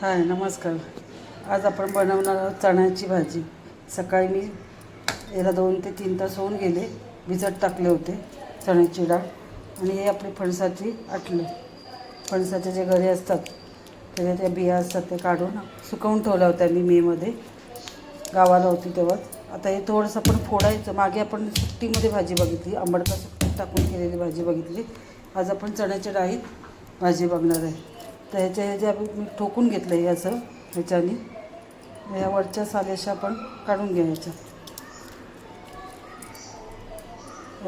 हाय नमस्कार. आज आपण बनवणार आहोत चण्याची भाजी. सकाळी मी याला दोन ते तीन तास होऊन गेले भिजत टाकले होते चण्याची डाळ. आणि हे आपली फणसाची आटले. फणसाचे जे घरे असतात त्याच्या त्या बिया असतात ते काढून सुकवून ठेवल्या होत्या मी मेमध्ये गावाला होती तेव्हा आता हे थोडंसं आपण फोडायचं. मागे आपण सुट्टीमध्ये भाजी बघितली आंबडका सुट्टीत टाकून केलेली भाजी बघितली. आज आपण चण्याच्या डाळीत भाजी बघणार आहे. तर ह्याच्या ह्याच्या मी ठोकून घेतलं आहे असं ह्याच्याने. या वरच्या सालेशा आपण काढून घ्यायच्या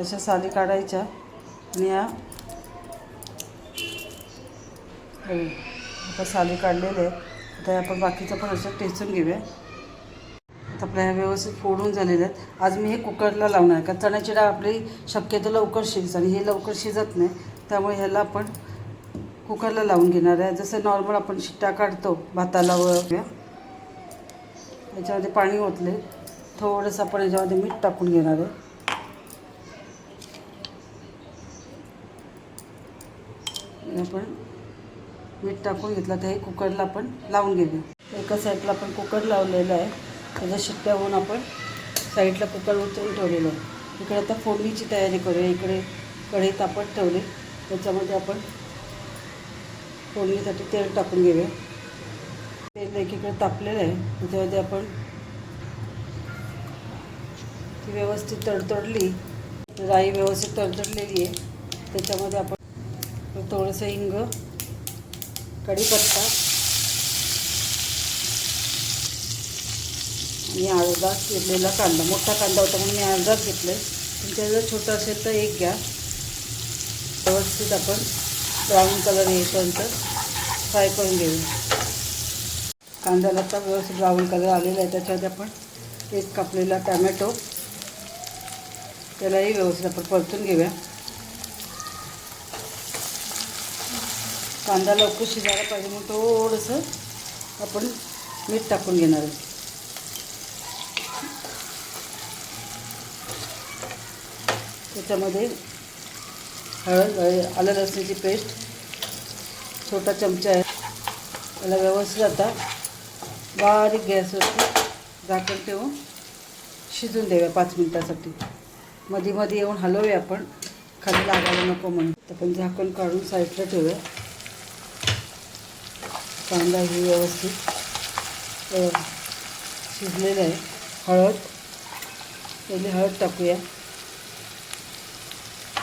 अशा साली काढायच्या आणि या आता साली काढलेले आहेत. आता आपण बाकीचं पण असं टेचून घेऊया. आता आपल्या ह्या व्यवस्थित फोडून झालेल्या आहेत. आज मी हे कुकरला लावणार आहे कारण चण्याची डाळ आपली शक्यतो लवकर शिजते आणि हे लवकर शिजत नाही. त्यामुळे ह्याला आपण कुकरला लावून घेणार आहे. जसं नॉर्मल आपण शिट्टा काढतो भाताला वगैरे याच्यामध्ये पाणी ओतले थोडंसं आपण याच्यामध्ये मीठ टाकून घेणार आहे. आपण मीठ टाकून घेतलं तर हे कुकरला आपण लावून घेऊया. एका साईडला आपण कुकर लावलेला आहे. त्याच्या शिट्ट्या होऊन आपण साईडला कुकर उचलून ठेवलेलं आहे. इकडे आता फोडणीची तयारी करूया. इकडे कढई तापत ठेवले. त्याच्यामध्ये आपण फोडणीसाठी तेल टाकून घेऊया. तेल एकीकडे तापलेलं आहे. त्याच्यामध्ये आपण ती व्यवस्थित तडतडली. राई व्यवस्थित तडतडलेली आहे. त्याच्यामध्ये आपण थोडंसं हिंग कढीपत्ता आणि अर्धा घेतलेला कांदा. मोठा कांदा होता म्हणून मी अर्धाच घेतला आहे तुमच्या जर छोटा असेल तर एक घ्या. व्यवस्थित आपण ब्राऊन कलर येईपर्यंत फ्राय करून घेऊ. कांद्याला तर व्यवस्थित ब्राऊन कलर आलेला आहे. त्याच्यामध्ये आपण एक कापलेला टॅमॅटो त्यालाही व्यवस्थित आपण परतून घेऊया. कांदा लवकर शिजायला पाहिजे म्हणून थोडंसं आपण मीठ टाकून घेणार आहे. त्याच्यामध्ये हळद आलं लसणाची पेस्ट. छोटा चमचा आहे. त्याला व्यवस्थित आता बारीक गॅसवरती झाकण ठेवून शिजून देऊया पाच मिनटासाठी. मध्ये मध्ये येऊन हलवूया आपण. खाली लागायला नको म्हणून. तर आपण झाकण काढून साईडला ठेवूया. कांदा ही व्यवस्थित शिजलेला आहे. हळद पहिले हळद टाकूया.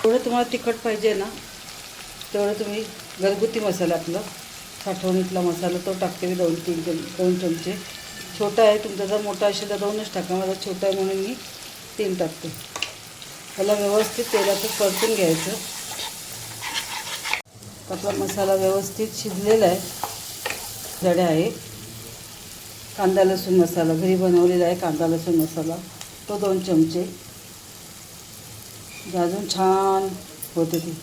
जेवढं तुम्हाला तिखट पाहिजे ना तेवढं तुम्ही घरगुती मसाला आपला साठवणीतला मसाला तो टाकते मी दोन तीन चम दोन चमचे. छोटा आहे तुमचा जर मोठा असेल तर दोनच टाका माझा छोटा आहे म्हणून मी तीन टाकते. त्याला व्यवस्थित तेलाचं परतून घ्यायचं. आपला मसाला व्यवस्थित शिजलेला आहे. जडे आहे. कांदा लसूण मसाला घरी बनवलेला आहे कांदा लसूण मसाला. तो दोन चमचे. म्हणजे अजून छान होते ती.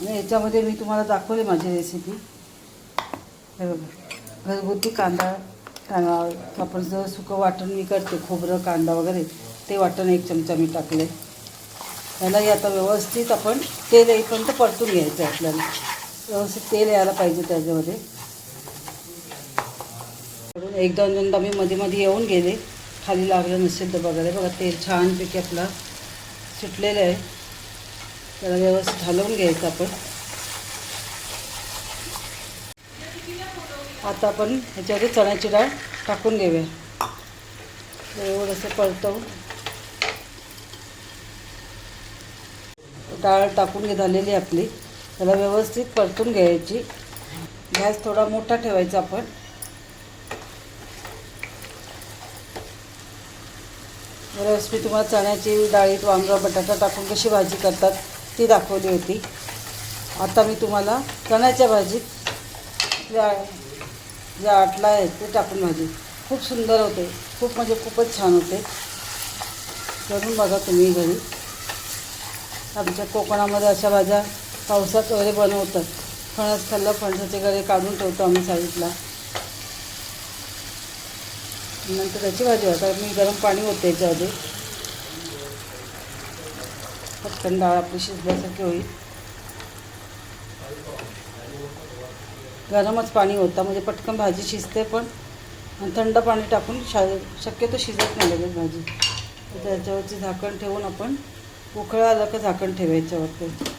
आणि याच्यामध्ये मी तुम्हाला दाखवले माझी रेसिपी हे बघा. घरगुती कांदा टा- आपण जर सुकं वाटण मी करते खोबरं कांदा वगैरे ते वाटण एक चमचा मी टाकले त्यालाही आता व्यवस्थित आपण तेल येईपर्यंत परतून घ्यायचं आहे आपल्याला. व्यवस्थित तेल यायला पाहिजे त्याच्यामध्ये. करून एक दोन दोनदा मी मध्ये मध्ये येऊन गेले. खाली लागलं नसेल तर बघायला. बघा तेल छानपैकी आपला सुटलेलं आहे. त्याला व्यवस्थित हलवून घ्यायचं आपण. आता आपण ह्याच्यामध्ये चण्याची डाळ टाकून घेऊया. एवढंसं परतवून. डाळ टाकून घे झालेली आपली. त्याला व्यवस्थित परतून घ्यायची. गॅस थोडा मोठा ठेवायचा आपण. रेसिपी तुम्हाला चण्याची डाळीत वांगा बटाटा टाकून कशी भाजी करतात ती दाखवली होती. आता मी तुम्हाला चण्याच्या भाजीत ज्या ज्या आटला आहे ते टाकून भाजी. खूप सुंदर होते. खूप म्हणजे खूपच छान होते. करून बघा तुम्ही घरी. आमच्या कोकणामध्ये अशा भाज्या पावसात वगैरे बनवतात. फणस खाल्लं फणसाचे गळे काढून ठेवतो आम्ही साईडला. नंतर त्याची भाजी होता मी गरम पाणी होते याच्यामध्ये. पटकन डाळ आपली शिजल्यासारखी होईल. गरमच पाणी होता म्हणजे पटकन भाजी शिजते पण. आणि थंड पाणी टाकून शा शक्यतो शिजत नाही लगेच भाजी. तर त्याच्यावरती झाकण ठेवून आपण उकळ आलं का झाकण ठेवायचं वाटतं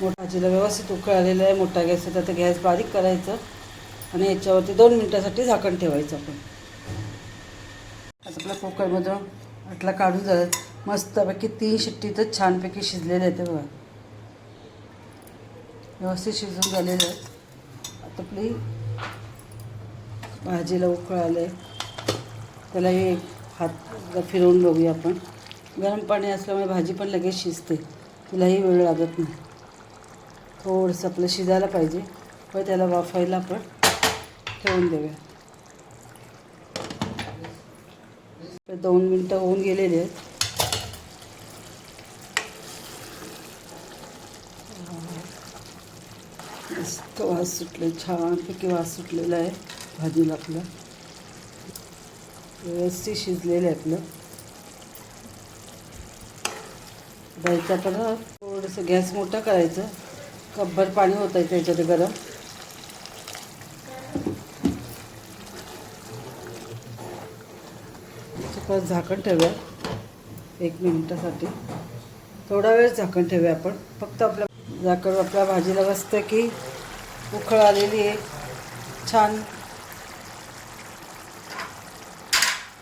मोठा भाजीला व्यवस्थित उकळ आलेलं आहे मोठा गॅस होता तर गॅस बारीक करायचं. आणि याच्यावरती दोन मिनटासाठी झाकण ठेवायचं आपण. आपला कुकरमधून आटला काढून झालं मस्तपैकी तीन शिट्टीतच छानपैकी शिजलेले आहेत बघा. व्यवस्थित शिजून झालेले आहेत. आता आपली भाजीला उकळ आलं आहे त्याला हे हात फिरवून बघूया आपण. गरम पाणी असल्यामुळे भाजी पण लगेच शिजते. तिलाही वेळ लागत नाही. थोडंसं आपलं शिजायला पाहिजे. पण त्याला वाफायला आपण ठेवून देऊया. तर दोन मिनटं होऊन गेलेले आहेत. मस्त वास सुटले छानपैकी वास सुटलेला आहे भाजीला आपलं. व्यवस्थित शिजलेलं आहे आपलं. द्यायचा आपण थोडंसं गॅस मोठा करायचं. कपभर पाणी होतं आहे त्याच्यात गरम. परत झाकण ठेवूया. एक मिनिटासाठी. थोडा वेळ झाकण ठेवूया आपण. फक्त आपल्या झाकण आपल्या भाजीला बसतं की उखळ आलेली आहे. छान.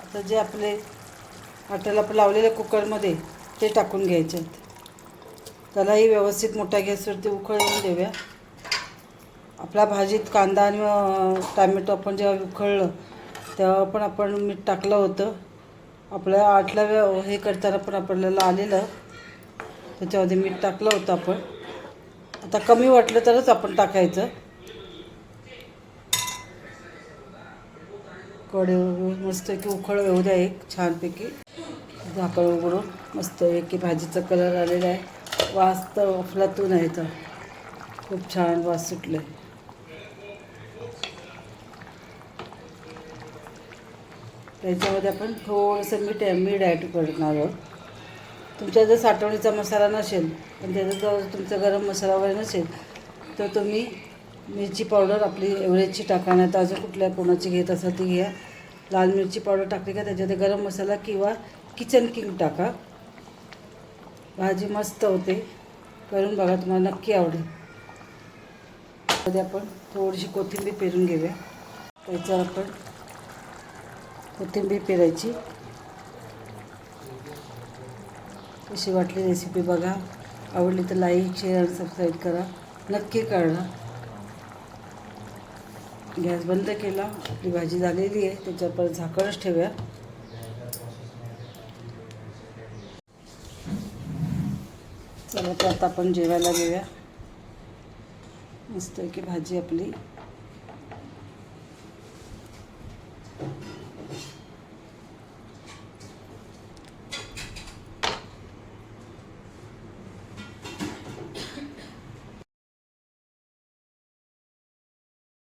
आता जे आपले आट्याला आपण लावलेले कुकरमध्ये ते टाकून घ्यायचे आहेत. त्यालाही व्यवस्थित मोठ्या गॅसवरती उखळून येऊन देऊया. आपल्या भाजीत कांदा आणि टॅमॅटो आपण जेव्हा उखळलं तेव्हा पण आपण मीठ टाकलं होतं. आपल्या आठला हे करताना पण आपल्याला आलेलं. त्याच्यामध्ये मीठ टाकलं होतं आपण. आता कमी वाटलं तरच आपण टाकायचं. कडे मस्त की उखळ येऊ द्या एक छानपैकी. झाकळ उघडून मस्त की भाजीचा कलर आलेला आहे. वास तर अफलातून आहे तर खूप छान वास सुटले त्याच्यामध्ये आपण थोडंसं मीठ मीठ ॲड करणार आहोत. तुमच्या जर साठवणीचा मसाला नसेल पण त्याचा जर तुमचा गरम मसाला वगैरे नसेल तर तुम्ही मिरची पावडर आपली एवढ्याची टाका नाही तर अजून कुठल्या कोणाची घेत असाल ती घ्या. लाल मिरची पावडर टाकली का त्याच्यामध्ये गरम मसाला किंवा किचन किंग टाका. भाजी मस्त होते. करून बघा तुम्हाला नक्की आवडेल. त्यामध्ये आपण थोडीशी कोथिंबीर पेरून घेऊया. त्याच्यावर आपण कोथिंबीर पेरायची. कशी वाटली रेसिपी बघा. आवडली तर लाईक शेअर आणि सबस्क्राईब करा. नक्की करा गॅस बंद केला. आपली भाजी झालेली आहे. त्याच्यावर परत झाकणच ठेवूया. चला तर आता आपण जेवायला घेऊया मस्त की भाजी आपली.